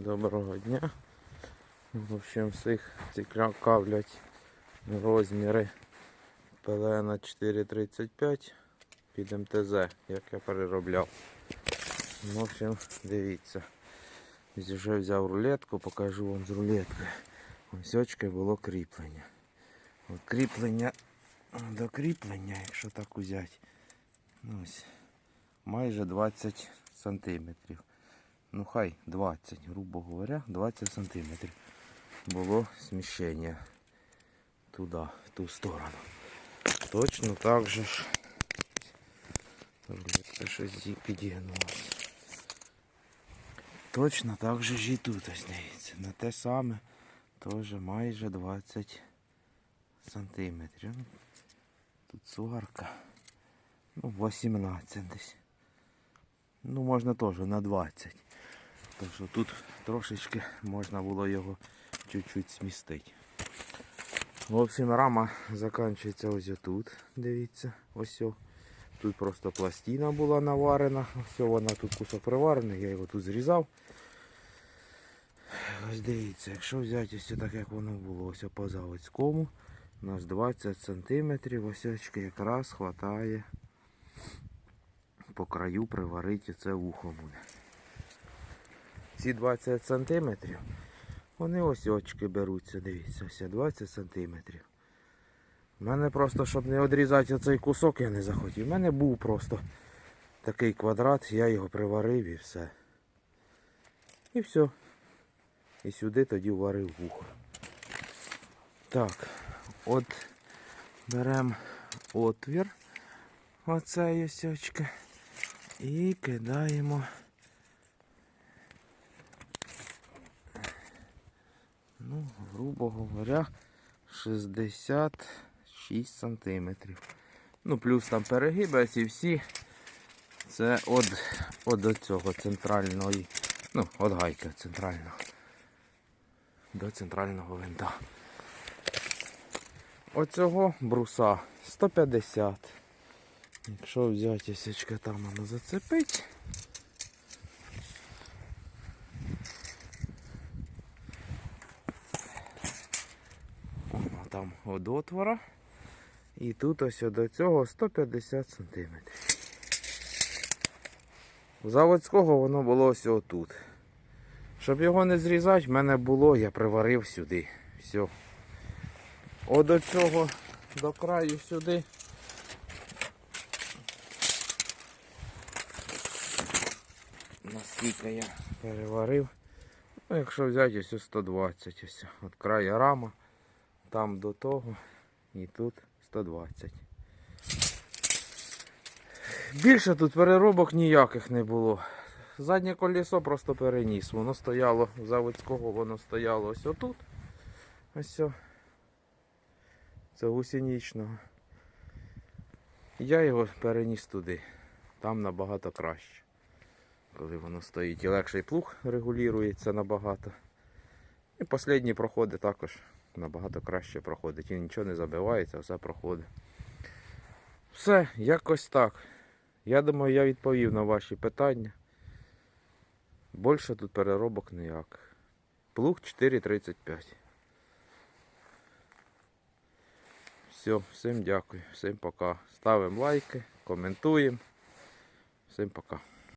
Доброго дня. В общем, всіх цікавлять розміри ПЛН 435 під МТЗ, як я переробляв. В общем, дивіться. Вже взяв рулетку, покажу вам з рулеткою. Ось очки було кріплення. От кріплення до кріплення, якщо так взяти, ну ось, майже 20 сантиметрів. Ну хай 20, грубо говоря, 20 сантиметрів було сміщення туди, в ту сторону. Точно так же ж. Рулетка щось підігнулася. Точно так же ж і тут дивіться. На те саме теж майже 20 сантиметрів. Тут сварка. Ну, 18 десь. Ну, можна теж на 20. Так що тут трошечки можна було його чуть-чуть змістити. В общем, рама закінчується ось тут. Дивіться, ось. о. Тут просто пластина була наварена. Ось вона тут кусок приварений, я його тут зрізав. Ось дивіться, якщо взяти ось так, як воно було, ось по заводському, у нас 20 см, ось якраз хватає по краю приварити це вухо буде. Ці 20 см, вони ось очки беруться, дивіться, ось 20 см. У мене просто, щоб не відрізати оцей кусок, я не захотів. У мене був просто такий квадрат, я його приварив і все. І все. І сюди тоді варив вухо. Так, от беремо отвір. Оцей ось очки. І кидаємо. Ну, грубо говоря, 66 сантиметрів. Ну, плюс там перегиби ці всі. Це от, от до цього центральної, ну, от гайки центрального. До центрального винта. Оцього бруса 150. Якщо взяти січка там воно зацепить. Воно там від отвора. І тут ось до цього 150 см. У заводського воно було ось отут. Щоб його не зрізати, в мене було, я приварив сюди. Все. От до цього до краю сюди. Наскільки я переварив. Ну, якщо взяти ось 120, ось от краю рама, там до того і тут 120. Більше тут переробок ніяких не було. Заднє колесо просто переніс. Воно стояло заводського, воно стояло ось отут. Ось. Це гусеничного. Я його переніс туди. Там набагато краще. Коли воно стоїть і легший плуг регулюється набагато. І останні проходи також набагато краще проходить. І нічого не забивається, все проходить. Все, якось так. Я думаю, я відповів на ваші питання. Більше тут переробок ніяких. Плуг 4,35. Все, всім дякую, всім пока. Ставимо лайки, коментуємо. Всім пока.